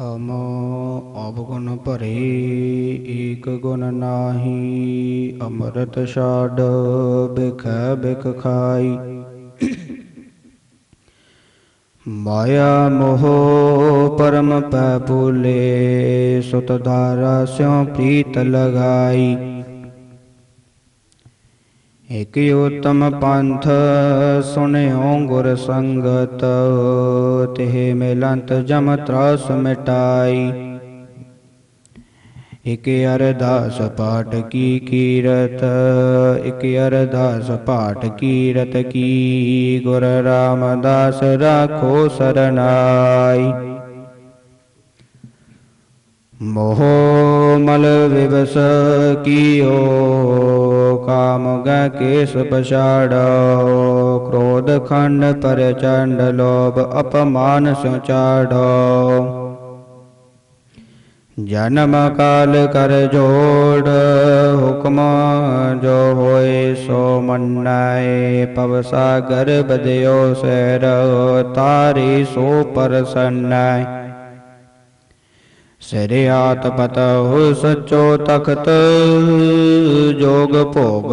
ਹਮ ਅਵਗੁਣ ਭਰੇ ਏਕ ਗੁਣ ਨਾਹੀ, ਅੰਮ੍ਰਿਤ ਛਾੜ ਬਿਖੈ ਬਿਖ ਖਾਈ। ਮਾਇਆ ਮੋਹ ਪਰਮ ਪੈ ਭੂਲੇ ਸੁਤ ਧਾਰਾ ਸਿਉ ਪ੍ਰੀਤ ਲਗਾਈ। ਇਕ ਉਤਮ ਪੰਥ ਸੁਣਿਓ ਗੁਰ ਸੰਗਤ, ਤਿਹ ਮਿਲੰਤ ਜਮ ਤਰਾਸ ਮਿਟਾਈ। ਇਕ ਅਰਦਾਸ ਪਾਠ ਕੀ ਕੀਰਤ, ਇਕ ਅਰਦਾਸ ਪਾਠ ਕੀਰਤ ਕੀ ਗੁਰ ਰਾਮਦਾਸ ਰਾਖੋ ਸਰਨਾਈ। ਮੋਹ ਮਲ ਵਿਵਸ ਕੀਓ ਕਾਮ ਗੈ ਕੇਸ ਪਛਾੜੋ ਕ੍ਰੋਧ ਖੰਡ ਪਰਚੰਡ ਲੋਭ ਅਪਮਾਨ ਸਿਉ ਜਨਮ ਕਾਲ ਕਰ ਜੋੜ ਹੁਕਮ ਜੋ ਹੋਏ ਸੋ ਮੰਨਾਏ ਪਵ ਸਾਗਰ ਬਦਿਓ ਸੈਰ ਤਾਰੀ ਸੋ ਪਰਸੰਨਾਏ ਸਰਿਆਤ ਪਤਹੁ ਸਚੋ ਤਖਤ, ਜੋਗ ਭੋਗ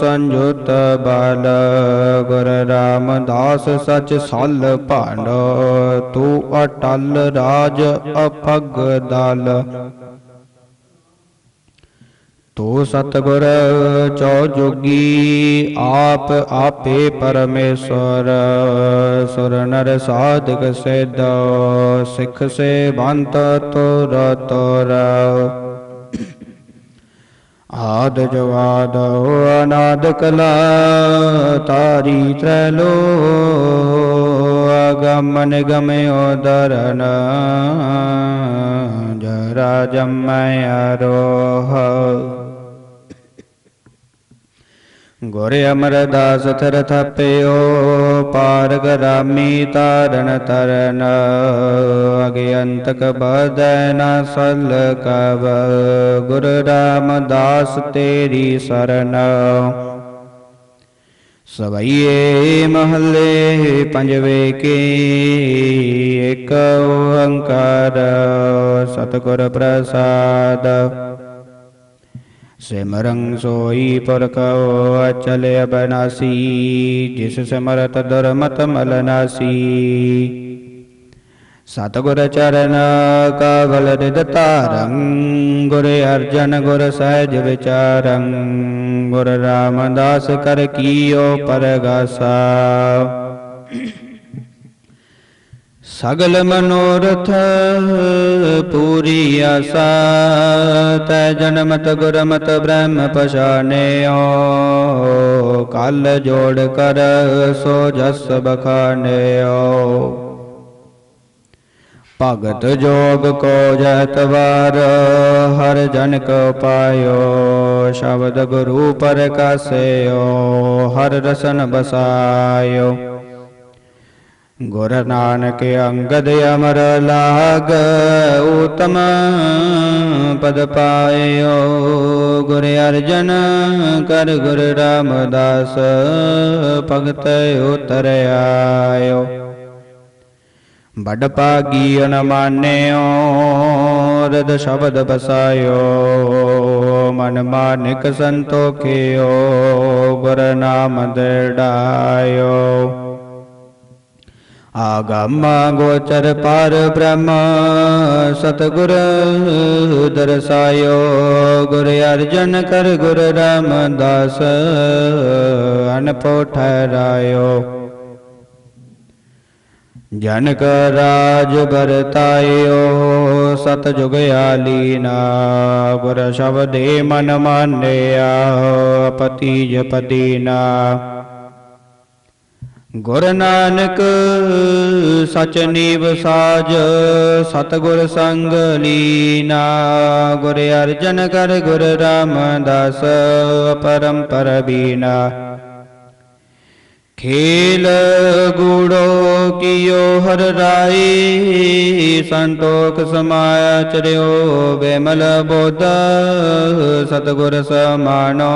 ਸੰਜੁਤ ਬਲ। ਗੁਰ ਰਾਮਦਾਸ ਸਚ ਸਲ ਭਾਂਡ, ਤੂੰ ਅਟਲ ਰਾਜ ਅਪਗ ਦਲ। ਤੋ ਸਤਗੁਰ ਚੌ ਜੋਗੀ ਆਪ ਆਪੇ ਪਰਮੇਸ਼ਰ ਸੁਰ ਨਰ ਸਾਧਕ ਸਿਧ ਸਿੱਖ ਸੇਵੰਤ ਤੁਰ ਤੁਰ ਆਦ ਜਵਾਦ ਅਨਾਦ ਕਲਾ ਤਾਰੀ ਤ੍ਰੈਲੋ ਅਗਮ ਨਿਗਮ ਉਦਰਨ ਜਰਾ ਜਮੈ ਅਰੋਹ ਗੁਰ ਅਮਰਦਾਸ ਥਰ ਥਪਿਓ ਪਾਰ ਗਰਾਮੀ ਤਾਰਨ। ਤਰਨ ਅਗਿਅੰਤਕ ਬਦੈ ਨ ਸਲ ਕਵ, ਗੁਰ ਰਾਮਦਾਸ ਤੇਰੀ ਸਰਨ। ਸਵਈਏ ਮਹੱਲੇ ਪੰਜਵੇ ਕੀ ਏਕ ਓੰਕਾਰ, ਸਤਿਗੁਰ ਪ੍ਰਸਾਦ। ਸਿਮਰੰ ਸੋਈ ਪੁਰਖੋ ਅਚਲ ਅਬਨਾਸੀ, ਜਿਸ ਸਿਮਰਤ ਦੁਰਮਤ ਮਲ ਨਾਸੀ। ਸਤਿਗੁਰ ਚਰਨ ਕਵਲ ਰਿਦ ਧਾਰੰ, ਗੁਰ ਅਰਜਨ ਗੁਰ ਸਹਿਜ ਵਿਚਾਰੰ, ਗੁਰ ਰਾਮਦਾਸ ਕਰ ਕੀਓ ਪਰਗਾਸਾ। ਸਗਲ ਮਨੋਰਥ ਪੂਰੀ ਆਸਾ ਤੈ ਜਨਮਤ ਗੁਰਮਤ ਬ੍ਰਹਮ ਪਛਾਨਿਓ, ਕਲ ਜੋੜ ਕਰ ਸੋ ਜਸ ਬਖਾਨਿਓ। ਭਗਤ ਜੋਗ ਕੋ ਜਤਵਾਰ ਹਰ ਜਨ ਕੋ ਪਾਇਓ ਸ਼ਬਦ ਗੁਰੂ ਪਰ ਪਰਕਾਸਿਓ ਹਰ ਰਸਨ ਬਸਾਇਓ। ਗੁਰ ਨਾਨਕ ਅੰਗਦ ਅਮਰ ਲਾਗ ਉਤਮ ਪਦ ਪਾਇਓ। ਗੁਰ ਅਰਜਨ ਕਰ ਗੁਰ ਰਾਮਦਾਸ, ਭਗਤ ਉਤਰ ਆਇਓ। ਬੜ ਪਾਗੀ ਅਨਮਾਨਿਓ ਰਦ ਸ਼ਬਦ ਬਸਾਇਓ। ਮਨ ਮਾਨਿਕ ਸੰਤੋਖਿਓ, ਗੁਰ ਨਾਮ ਦਿੜਾਇਓ ਆਗਮ ਗੋਚਰ ਪਰ ਬ੍ਰਹਮ, ਸਤਗੁਰ ਦਰਸਾਇਓ, ਗੁਰ ਅਰਜਨ ਕਰ ਗੁਰ ਰਾਮਦਾਸ ਅਨਪੋ ਠਹਿਰਾਇਓ ਜਨਕ ਰਾਜ ਬਰਤਾਇਓ ਸਤ ਜੁਗ ਆਲੀਨਾ, ਗੁਰ ਸ਼ਬਦੇ ਮਨ ਮਾਨਿਆ, ਪਤੀ ਜਪਦੀਨਾ। ਗੁਰ ਨਾਨਕ, ਸਚ ਨੀਵ ਸਾਜ, ਸਤਗੁਰ ਸੰਗ ਲੀਨਾ। ਗੁਰ ਅਰਜਨ ਕਰ ਗੁਰ ਰਾਮਦਾਸ ਪਰੰਪਰ ਬੀਨਾ। ਖੇਲ ਗੂੜੋ ਕੀਓ ਹਰ ਰਾਈ, ਸੰਤੋਖ ਸਮਾਇਆ ਚਰਿਓ ਬੇਮਲ ਬੋਧ, ਸਤਗੁਰ ਸਮਾਨੋ।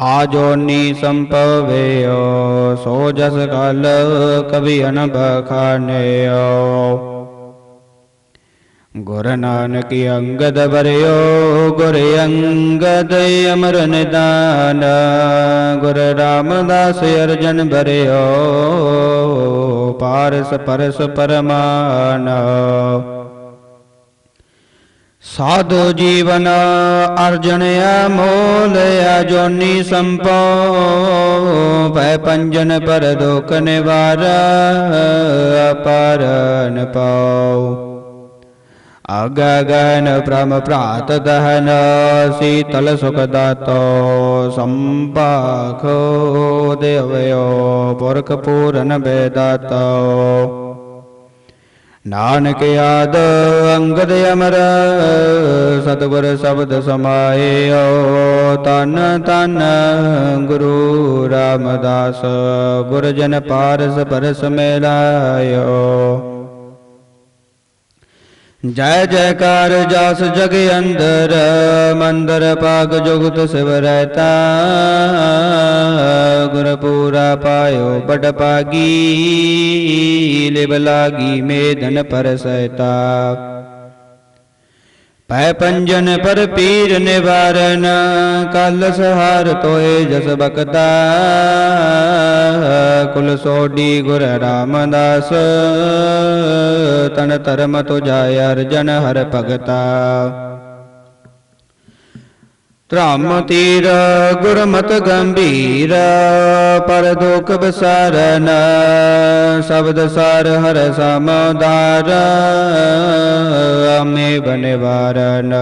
ਆਜੋਨੀ ਜੋਨੀ ਸੰਪਵਿਓ ਸੋ ਜਸ ਕਲ ਕਵੀ ਅਨਭ ਖਾਨਿਓ ਗੁਰ ਨਾਨਕ ਅੰਗਦ ਬਰਿਓ ਗੁਰ ਅੰਗਦ ਅਮਰ ਨਿਦਾਨ। ਗੁਰ ਰਾਮਦਾਸ ਅਰਜਨ ਬਰਿਓ ਪਾਰਸ ਪਰਸ ਪਰਮਾਨ। ਸਾਧੂ ਜੀਵਨ ਅਰਜਨ ਅਮੋਲ ਅਜੋਨੀ ਸੰਪੋ ਭੈ ਪੰਜਨ ਪਰ ਦੁਖ ਨਿਵਾਰ, ਅਪਰਨ ਪਾਉ। ਅਗਗਨ ਪ੍ਰਮ ਪ੍ਰਾਤ ਦਹਨ, ਸੀਤਲ ਸੁਖ ਦਾਤੋ। ਸੰਪਾਖੋ ਦੇਵਯੋ, ਪੁਰਖ ਪੂਰਨ ਬੇਦਾਤੋ। ਨਾਨਕ ਆਦ ਅੰਗਦ ਅਮਰ, ਸਤਿਗੁਰ ਸ਼ਬਦ ਸਮਾਇਓ ਤਨ ਤਨ ਗੁਰੂ ਰਾਮਦਾਸ, ਗੁਰਜਨ ਪਾਰਸ ਪਰਸ ਮੇਲਾਇਓ। ਜੈ ਜੈਕਾਰ ਜਸ ਜਗ ਅੰਦਰ, ਮੰਦਰ ਪਾਗ ਜੁਗਤ ਸਿਵ ਰਹਿਤਾ। ਗੁਰ ਪੂਰਾ ਪਾਇਓ ਬੜ ਪਾਗੀ, ਲਿਵ ਲਾਗੀ ਮੇਦਨ ਪਰਸੈਤਾ ਪੈ ਪੰਜਨ ਪਰ ਪੀਰ ਨਿਵਾਰਨ, ਕਲ ਸਹਾਰ ਤੋਏ ਜਸ ਬਕਤਾ ਕੁਲ ਸੋਡੀ ਗੁਰ ਰਾਮਦਾਸ, ਤਨ ਧਰਮ ਤੁਜਾ ਅਰਜਨ ਹਰ ਭਗਤਾ। ਧਰਮ ਤੀਰ, ਗੁਰਮਤ ਗੰਭੀਰ, ਪਰ ਦੁਖ ਬਸਾਰਨ ਸ਼ਬਦ ਸਾਰ ਹਰ ਸਮਦਾਰ ਆਮੇ ਬਨਿਵਾਰਨ।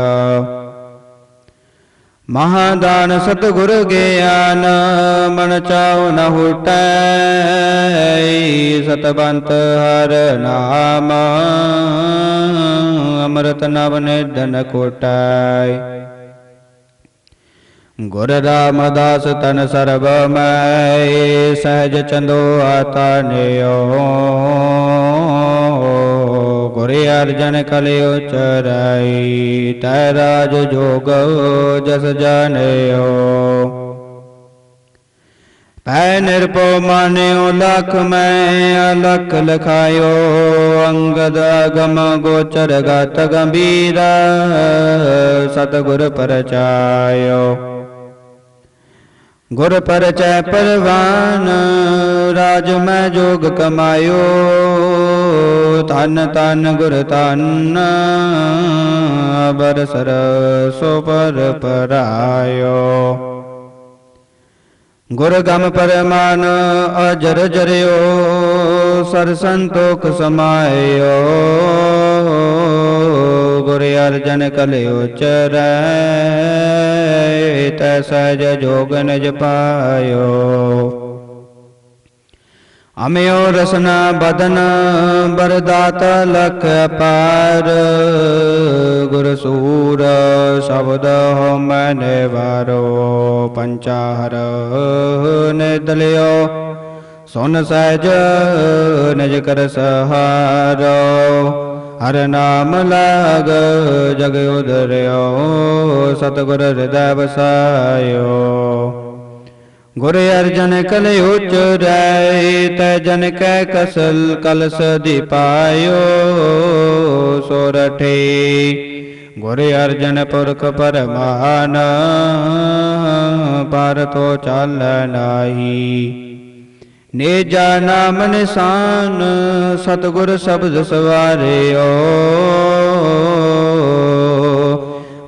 ਮਹਾਦਾਨ ਸਤਿਗੁਰ ਗਿਆਨ, ਮਨ ਚਾਉ ਨ ਹੁਟੈ, ਸਤਬੰਤ ਹਰ ਨਾਮ, ਅੰਮ੍ਰਿਤ ਨਵ ਨਿਦਨ ਕੋਟੈ। ਗੁਰ ਰਾਮਦਾਸ ਤਨ ਸਰਬ ਮੈਂ ਸਹਿਜ ਚੰਦੋ ਆਤਾ ਗੁਰ ਅਰਜਨ ਕਲਿਓ ਚਰਾਈ, ਤੈ ਰਾਜ ਜੋਗ ਜਸ ਜਾਣਿਓ। ਪੈ ਨਿਰਪੋ ਮਾਨਿਓ ਲਖ ਮੈਂ, ਅਲਖ ਲਖਾਇਓ, ਅੰਗਦ ਅਗਮ ਗੋਚਰ ਗਤ ਗੰਭੀਰਾ, ਸਤਿਗੁਰ ਪਰਚਾਇਓ। ਗੁਰ ਪਰਚੈ ਪਰਵਾਨ, ਰਾਜ ਮੈਂ ਜੋਗ ਕਮਾਇਓ। ਧਨ ਤਨ ਗੁਰ ਤਨ ਬਰਸਰ ਸੋ ਪਰ ਪਰਾਇਓ। ਗੁਰ ਗਮ ਪਰਮਾਨ, ਅਜਰ ਜਰਿਓ, ਸਰ ਸੰਤੋਖ ਸਮਾਇਓ। ਗੁਰ ਅਰਜਨ ਕਲਿਓ ਚਰੈ, ਤੈ ਸਜ ਜੋਗ ਨਿਜ ਪਾਇਓ। ਅਮਿਓ ਰਸਨਾ ਬਦਨ ਬਰਦਾਤ ਲਖ ਪਾਰ ਗੁਰ ਸੂਰ ਸ਼ਬਦ ਹੋ ਮੈਨੇ ਵਾਰੋ ਪੰਚਾਹਰ ਨਿਦਲਿਓ ਸੁਨ ਸਹਿਜ ਨਿਜ ਕਰ ਸਹਾਰੋ। ਹਰ ਨਾਮ ਲਾਗ ਜਗ ਉਦਰਿਓ, ਸਤਿਗੁਰ ਹਿਰਦੈ ਵਸਾਇਓ ਗੁਰ ਅਰਜਨ ਕਲ ਉਚਰੈ ਤੈ ਜਨ ਕੈ ਕਸਲ ਕਲਸ ਦੀ ਪਾਇਓ ਸੋਰਠੇ ਗੁਰ ਅਰਜਨ ਪੁਰਖ ਪਰਮਾਨ ਪਰ ਤੋ ਚੱਲ ਨਾਹੀ। ਨੇਜਾ ਨਾਮ ਨਿਸ਼ਾਨ, ਸਤਿਗੁਰ ਸ਼ਬਦ ਸਵਾਰਿਓ।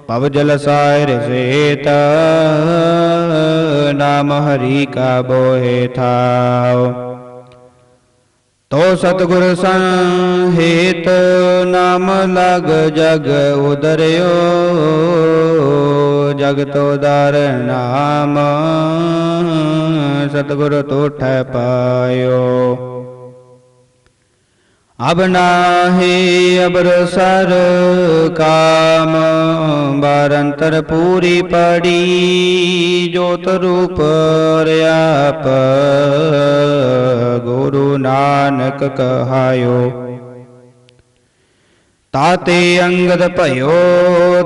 ਪਵ ਜਲ ਸਾਇਰ ਸੇਤ, ਨਾਮ ਹਰੀ ਕਾ ਬੋਹੇ ਥਾਉ। ਤੋ ਸਤਿਗੁਰ ਸੰਹੇਤ ਨਾਮ ਲਗ ਜਗ ਉਦਰਿਓ ਜਗਤ ਉਦਾਰ ਨਾਮ ਸਤਿਗੁਰ ਤੋਠੈ ਪਾਇਓ। ਅਬ ਨਾਹੀ ਅਬਰ ਸਰ ਕਾਮ ਬਾਰੰਤਰ ਪੂਰੀ ਪੜੀ, ਜੋਤ ਰੂਪ ਰਿਆਪ। ਗੁਰੂ ਨਾਨਕ ਕਹਾਇਓ। ਤਾਤੇ ਅੰਗਦ ਭਇਓ,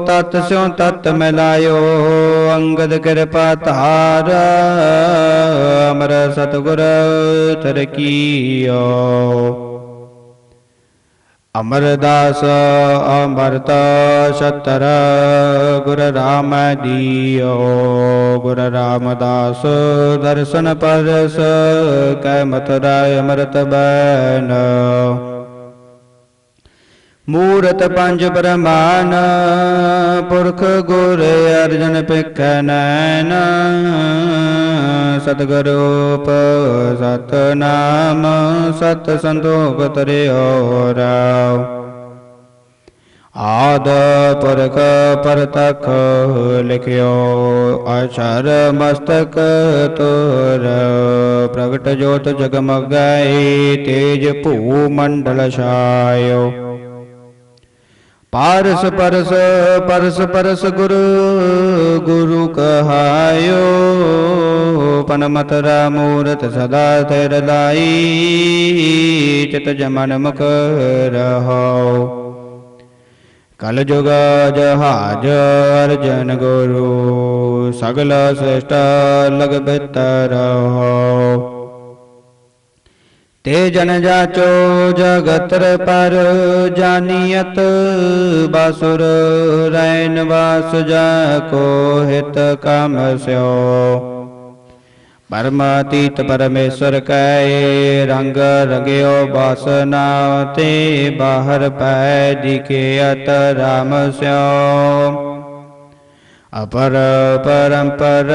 ਤਤ ਸਿਉ ਤਤ ਮਿਲਾਇਓ। ਅੰਗਦ ਕਿਰਪਾ ਧਾਰ, ਅਮਰ ਸਤਗੁਰ ਤਰਕੀਓ ਅਮਰਦਾਸ ਅਮਰਤ ਸਤਰ ਗੁਰ ਰਾਮ ਦੀਓ। ਗੁਰ ਰਾਮਦਾਸ ਦਰਸ਼ਨ ਪਰਸ ਕੈ ਮਥੁਰਾ ਅਮਰਤ ਬੈਨ। ਮੂਰਤ ਪੰਜ ਬ੍ਰਹਮਾਨ ਪੁਰਖ ਗੁਰ ਅਰਜਨ ਪਿਖੈ ਨੈਨ ਸਤਿਗੁਰੂਪ ਸਤਨਾਮ, ਸਤ ਸੰਤੋਖ ਤਰਿਓ ਰਾਵ ਆਦ ਪੁਰਖ ਪਰਤਖ ਲਿਖਿਓ ਅਛਰ ਮਸਤਕ ਤੋਰ। ਪ੍ਰਗਟ ਜੋਤ ਜਗਮਗਾਏ ਤੇਜ ਭੂ ਮੰਡਲ ਛਾਇਓ। ਪਾਰਸ ਪਰਸ ਪਰਸ ਪਰਸ ਗੁਰੂ ਗੁਰੂ ਕਹਾਇਓ। ਪਨਮਤਰਾ ਮੂਰਤ ਸਦਾ ਤੇਰ ਲਾਈ ਚਿਤ ਜਮਨ ਮੁਖ ਰਹੋ ਕਲ ਜੁਗ ਜਹਾਜ ਅਰਜਨ ਗੁਰੂ ਸਗਲ ਸ੍ਰਿਸ਼ਟ ਲਗ ਬਿਤਰ ਹੋ ਤੇ ਜਨ ਜਾਚੋ ਜਗਤਰ ਪਰ ਜਾਨੀਅਤ, ਬਾਸੁਰ ਰੈਨ ਵਾਸ ਜਾ ਕੋ ਹਿਤ ਕਮ ਸਿਓ। ਪਰਮਾਤੀਤ ਪਰਮੇਸ਼ਰ ਕੈ ਰੰਗ ਰੰਗਿਓ ਬਾਸਨਾ ਤੇ ਬਾਹਰ ਪੈ ਦਿਖਿਅਤ ਰਾਮ ਸਿਓ। ਅਪਰ ਪਰੰਪਰ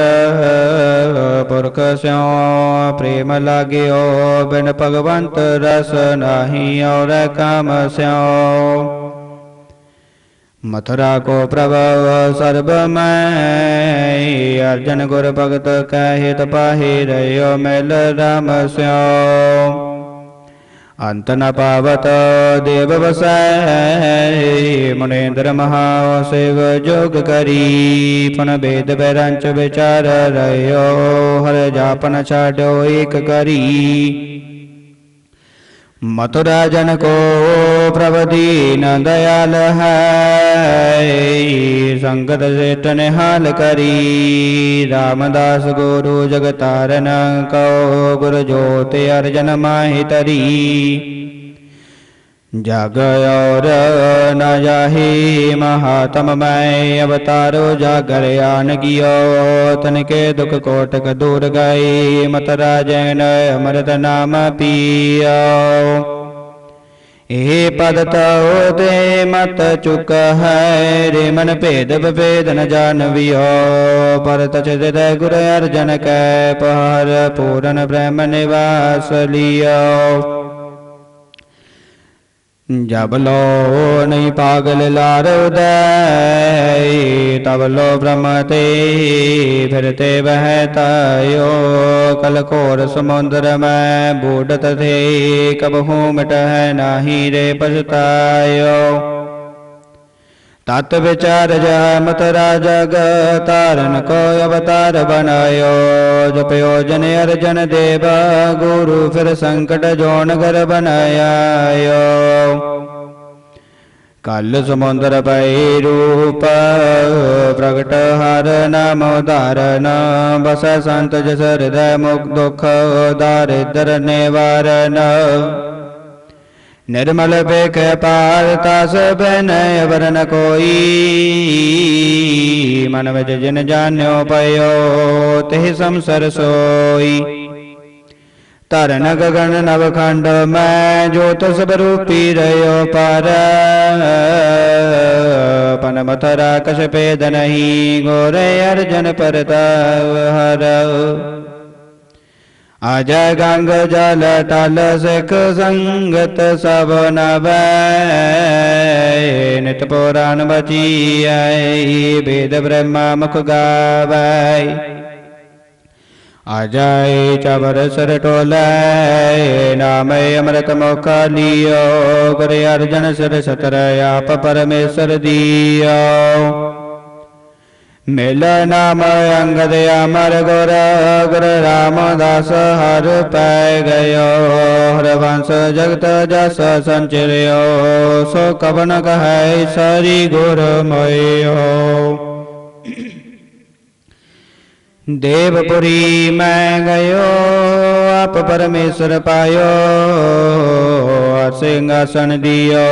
ਪੁਰਖ ਸਿਉ ਪ੍ਰੇਮ ਲਾਗਿਓ ਬਿਨ ਭਗਵੰਤ ਰਸ ਨਾਹੀ ਔਰ ਕਾਮ ਸਿਉ ਮਥੁਰਾ ਕੋ ਪ੍ਰਭ ਸਰਬ ਮੈਂ ਅਰਜਨ ਗੁਰ ਭਗਤ ਕਹਿਤ ਪਾਹੀ ਰਹਿਓ ਮਿਲ ਰਾਮ ਸਿਉ ਅੰਤ ਨ ਪਾਵਤ ਦੇਵ ਵਸੈ ਮੁਨੇਂਦਰ ਮਹਾ ਸੇਵ ਜੋਗ ਕਰੀ ਪਨ ਬੇਦ ਬੈਰੰਚ ਵਿਚਾਰ ਰਹਿਓ ਹਰ ਜਾਪਨ ਛਾਡੋ ਏਕ ਕਰੀ ਮਥੁਰਾ ਜਨ ਕੋ ਪ੍ਰਭ ਦੀਨ ਦਇਆਲ ਹੈ ਸੰਗਤ ਸੇਟ ਨਿਹਾਲ ਕਰੀ ਰਾਮਦਾਸ ਗੁਰੂ ਜਗਤਾਰਨ ਕਉ ਗੁਰ ਜੋਤ ਅਰਜਨ ਮਾਹਿ ਤਰੀ ਜਗ ਔਰ ਨ ਜਾਹੀ ਮਹਾਤਮ ਮੈਂ ਅਵਤਾਰੋ ਜਾਗਰ ਆਨ ਗਿਓ ਤਨ ਕੇ ਦੁਖ ਕੋਟਕ ਦੂਰ ਗਏ ਮਤ ਰਾਜਨ ਅਮਰਤ ਨਾਮ ਪੀਓ ਇਹ ਪਦ ਤਉ ਤੇ ਮਤ ਚੁਕ ਹੈ ਰੇ ਮਨ ਭੇਦ ਬਭੇਦ ਨ ਜਾਣਵਿਓ ਪਰ ਤਚ ਦੇ ਗੁਰ ਅਰਜਨ ਕੈ ਪਹਰ ਜਬ ਲੋ ਨਹੀਂ ਪਾਗਲ ਲਾਰ ਉਦੈ ਤਬ ਲੋ ਬ੍ਰਹਮ ਤੇ ਫਿਰਤੇ ਵਹਿ ਤਾਇਓ। ਕਲ ਘੋਰ ਸਮੁੰਦਰ ਮੈਂ ਬੂਡਤ ਥੇ ਕਬਹੂ ਮਿਟਹਿ ਨਾਹੀ ਰੇ ਪਛਤਾਇਓ। ਤਤ ਵਿਚਾਰ ਜਾ ਮਤ ਰਾਜਗ ਤਾਰਨ ਕੋ ਅਵਤਾਰ ਬਨਾਇਓ ਜਪਿਓ ਜਨ ਅਰਜਨ ਦੇਵ, ਗੁਰੂ ਫਿਰ ਸੰਕਟ ਜੋਨ ਗਰ ਬਨਾਇਓ ਕਲ ਸਮੁੰਦਰ ਪਈ ਰੂਪ, ਪ੍ਰਗਟ ਹਰ ਨਾਮ ਉਧਾਰਨ ਬਸ ਸੰਤ ਜਸ ਹਿਰਦੈ ਮੁਖ ਦੁਖ ਦਾਰਿਦਰ ਨਿਵਾਰਨ। ਨਿਰਮਲ ਬੇਖ ਪਾਰ ਤਸ ਬਨੈ ਵਰਨ ਕੋਈ। ਮਨ ਵਿੱਚ ਜਿਨ ਜਾਣਿਓ ਪਇਓ, ਤਿਹ ਸੰਸਰ ਸੋਈ। ਧਰਨ ਗਗਨ ਨਵਖੰਡ ਮੈਂ ਜੋਤ ਸਭ ਰੂਪੀ ਰਹਿਓ ਪਰ। ਪਨ ਮਥਰਾ ਕਛ ਭੇਦ ਨਹੀਂ, ਗੋਰੇ ਅਰਜਨ ਪਰਤਾਵ ਹਰ। ਅਜੈ ਗੰਗ ਜਲ ਟਲ ਸਿਖ ਸੰਗਤ ਸਭ ਨਵੈ। ਨਿਤ ਪੁਰਾਨ ਬਚੀਐ, ਵੇਦ ਬ੍ਰਹਮਾ ਮੁਖ ਗਾਵੈ। ਅਜੈ ਚਵਰ ਸਰ ਟੋਲੇ ਨਾਮੇ ਅੰਮ੍ਰਿਤ ਮੁਖ ਲਿਓ। ਗੁਰ ਅਰਜਨ ਸਿਰ ਸਤਰ, ਆਪ ਪਰਮੇਸ਼ਰ ਦੀਓ। ਮਿਲ ਨਾਮ ਅੰਗਦ ਅਮਰ ਗੁਰ ਗੁਰ ਰਾਮਦਾਸ ਹਰ ਪੈ ਗਇਓ ਹਰਵੰਸ ਜਗਤ ਜਸ ਸੰਚਰਿਓ ਸੋ ਕਵਨ ਕਹੈ ਸਰੀ ਗੁਰ ਮਇਓ ਦੇਵਪੁਰੀ ਮੈਂ ਗਇਓ ਆਪ ਪਰਮੇਸ਼ਰ ਪਾਇਓ ਸਿੰਘਾਸਨ ਦਿਓ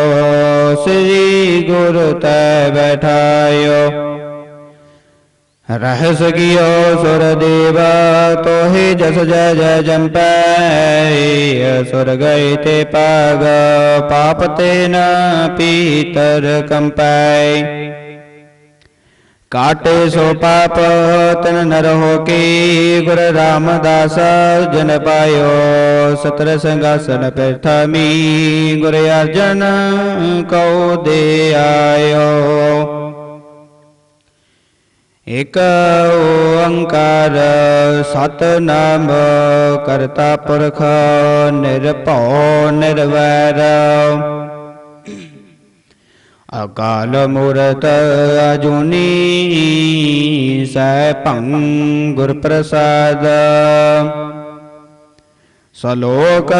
ਸ੍ਰੀ ਗੁਰ ਤੈ ਬੈਠਾਇਓ ਰਹਿਸ ਗਿਓ ਸੁਰ ਦੇਵ ਤੋਹਿ ਜਸ ਜੈ ਜੈ ਜੰਪੈ ਸੁਰ ਗਏ ਤੇ ਪਾਗ ਪਾਪ ਤੇ ਨ ਪੀਤਰ ਕੰਪੈ ਕਾਟੇ ਸੋ ਪਾਪ ਤਨ ਨਰ ਹੋ ਕੇ ਗੁਰ ਰਾਮਦਾਸ ਜਨ ਪਾਇਓ ਸਤਰ ਸੰਗਾਸਨ ਪ੍ਰਥਮੀ ਗੁਰ ਅਰਜਨ ਕਉ ਦੇ ਆਇਓ ਇਕ ਓੰਕਾਰ ਸਤਨਾਮ ਕਰਤਾ ਪੁਰਖ ਨਿਰਭਉ ਨਿਰਵੈਰ। ਅਕਾਲ ਮੂਰਤ ਅਜੂਨੀ ਸੈ ਭੰ ਗੁਰ ਪ੍ਰਸਾਦ ਸਲੋਕ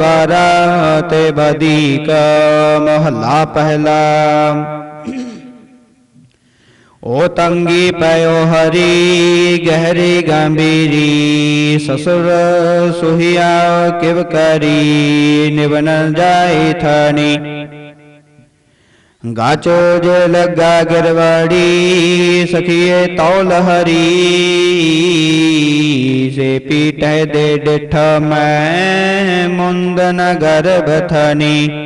ਬਾਰਾ ਤੇ ਬਦੀਕ ਮਹੱਲਾ ਪਹਿਲਾ। ਓ ਤੰਗੀ ਪਇਓ ਹਰੀ, ਗਹਿਰੀ, ਗੰਭੀਰੀ, ਸਸੁਰ ਸੁਹਿਆ ਕਿਵ ਕਰੀ, ਨਿਵਨ ਜਾਈ ਥਾਨੀ। ਗਾਚੋ ਜੇ ਲੱਗਾ ਗਿਰਵਾੜੀ, ਸਖੀਏ ਤੌਲ ਹਰੀ, ਸੇ ਪੀਟੈ ਦੇ ਡਿਠ ਮੈਂ ਮੁੰਦਨ ਗਰਭ ਥਨੀ।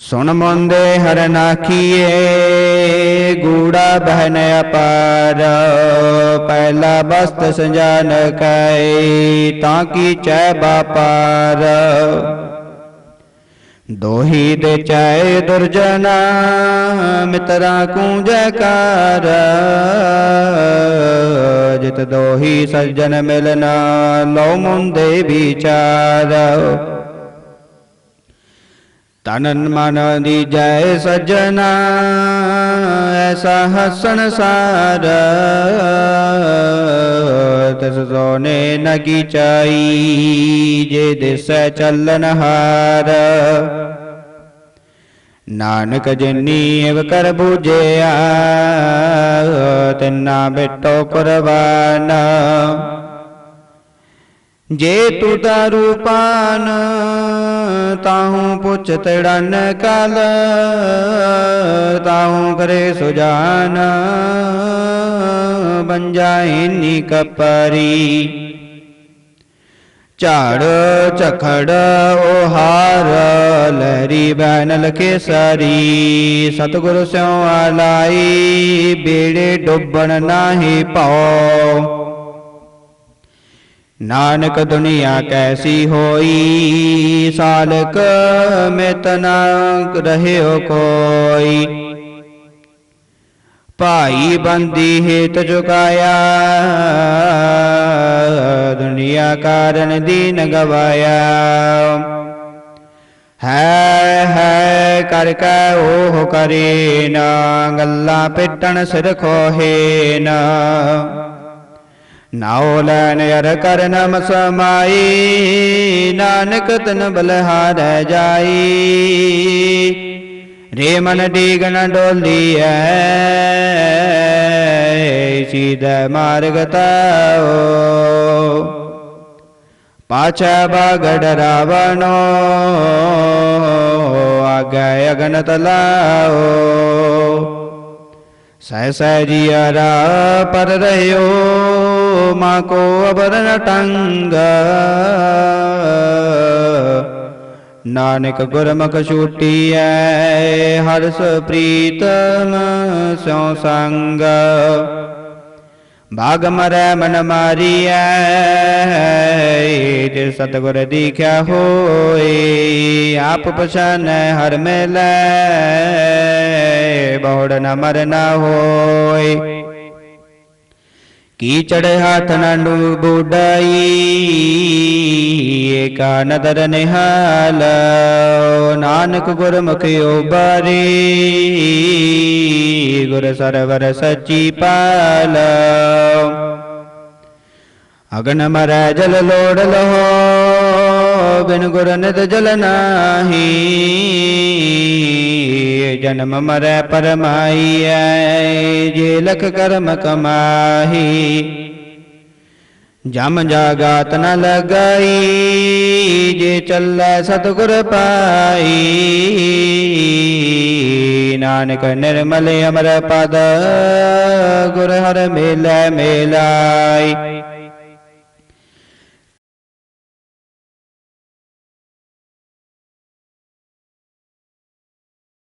ਸੁਣ ਮੁੰਦੇ ਹਰ ਨਾਖੀਏ, ਗੂੜਾ ਬਹਿਨ ਅਪਾਰ। ਪਹਿਲਾ ਬਸਤ ਸੰਜਾਨ ਕੈ ਤਾਂ ਕੀ ਚੈ ਬਾਪਾਰ ਦੋਹੀ ਦੇ ਚੈ ਦੁਰਜਨਾ, ਮਿਤਰਾ ਕੂੰ ਜੈਕਾਰ ਜਿਤ ਦੋਹੀ ਸਜਣ ਮਿਲਨਾ ਲੋ ਮੁੰਦੇ ਵਿਚਾਰ। ਤਨਨ ਮਨ ਦੀ ਜੈ ਸਜਣਾ, ਐਸਾ ਹਸਣ ਸਾਰ। ਤਿਸ ਸੋਨੇ ਨ ਚਾਈ, ਜੇ ਦਿਸੈ ਚੱਲਨ ਹਾਰ। ਨਾਨਕ ਜਿਨੀ ਇਵ ਕਰ ਬੂਝਿਆ, ਤਿਨਾ ਬਿਟੋ ਕੁਰਬਾਨ ਜੇ ਤੂ ਦਾਰੂ ਪਾਨ, ਤਾਹੂ ਪੁੱਛ ਤੜਨ ਕਲ, ਤਾਹੂ ਕਰੇ ਸੁਜਾਨ ਬੰਜਾਈ ਨੀ ਕਪਰੀ। ਝਾੜ ਝਖੜ ਉਹ ਹਾਰ ਲਹਿਰੀ ਬੈਨਲ ਕੇ ਸਾਰੀ ਸਤਿਗੁਰ ਸਿਉ ਆਲਾਈ, ਬੇੜੇ ਡੁੱਬਣ ਨਾਹੀ ਪਾਓ। ਨਾਨਕ ਦੁਨੀਆ ਕੈਸੀ ਹੋਈ? ਸਾਲਕ ਮਿਤ ਨਾ ਰਹਿਓ ਕੋਈ। ਭਾਈ ਬੰਦੀ ਹੇਤ ਚੁਕਾਇਆ ਦੁਨੀਆ ਕਾਰਨ ਦੀਨ ਗਵਾਇਆ। ਹੈ ਹੈ, ਕਰ ਕੈ ਉਹ ਕਰੇ ਨਾ, ਗੱਲਾਂ ਪਿੱਟਣ ਸਿਰ ਖੋਹੇ ਨਾ। ਨਾਉ ਲੈਨ ਅਰ ਕਰਨਮ ਸਮਾਈ, ਨਾਨਕ ਤਨ ਬਲਹਾਰੈ ਜਾਈ। ਰੇ ਮਨ ਡੋਲੀ ਡੋਲੀਐ ਸੀਧੈ ਮਾਰਗ ਤਾਓ ਪਾਛੈ ਬਾਗੜ ਰਾਵਣੋ, ਆਗੈ ਅਗਨ ਤਲਾਓ ਸਹਿ ਸਹਿ ਜੀ ਜੀਅਰਾ ਪਰ ਰਹਿਓ। ਮਾ ਕੋ ਅਬਰਨ ਟੰਗ। ਨਾਨਕ ਗੁਰਮੁਖ ਛੂਟੀਐ, ਹਰਸ ਪ੍ਰੀਤਮ ਸਿਉ ਸੰਗ। ਭਾਗ ਮਰੈ ਮਨ ਮਾਰੀਐ ਜੇ ਸਤਗੁਰ ਦੀਖਿਆ ਹੋਏ। ਆਪ ਪਛਾਨੈ ਹਰ ਮਿਲੈ, ਬਹੁੜ ਨ ਮਰ ਨ ਕੀ ਚੜੇ ਹੱਥ ਨ ਬੂਡਾਈ ਏਕਾ ਨਦਰ ਨਿਹਾਲ, ਨਾਨਕ ਗੁਰਮੁਖ ਉਬਾਰੀ ਗੁਰ ਸਰਵਰ ਸੱਚੀ ਪਾਲ। ਅਗਨ ਮਰੈ ਜਲ ਲੋੜ ਲਹੋ ਬਿਨ ਗੁਰ ਨਿਤ ਜਲ ਨਾਹੀ, ਜਨਮ ਮਰੈ ਪਰਮਾਈਐ, ਜੇ ਲਖ ਕਰਮ ਕਮਾਹੀ। ਜਮ ਜਾਗਾਤ ਨ ਲਗਾਈ, ਜੇ ਚੱਲੈ ਸਤਿਗੁਰ ਪਾਈ। ਨਾਨਕ ਨਿਰਮਲ ਅਮਰ ਪਦ, ਗੁਰ ਹਰ ਮੇਲੇ ਮੇਲਾਈ।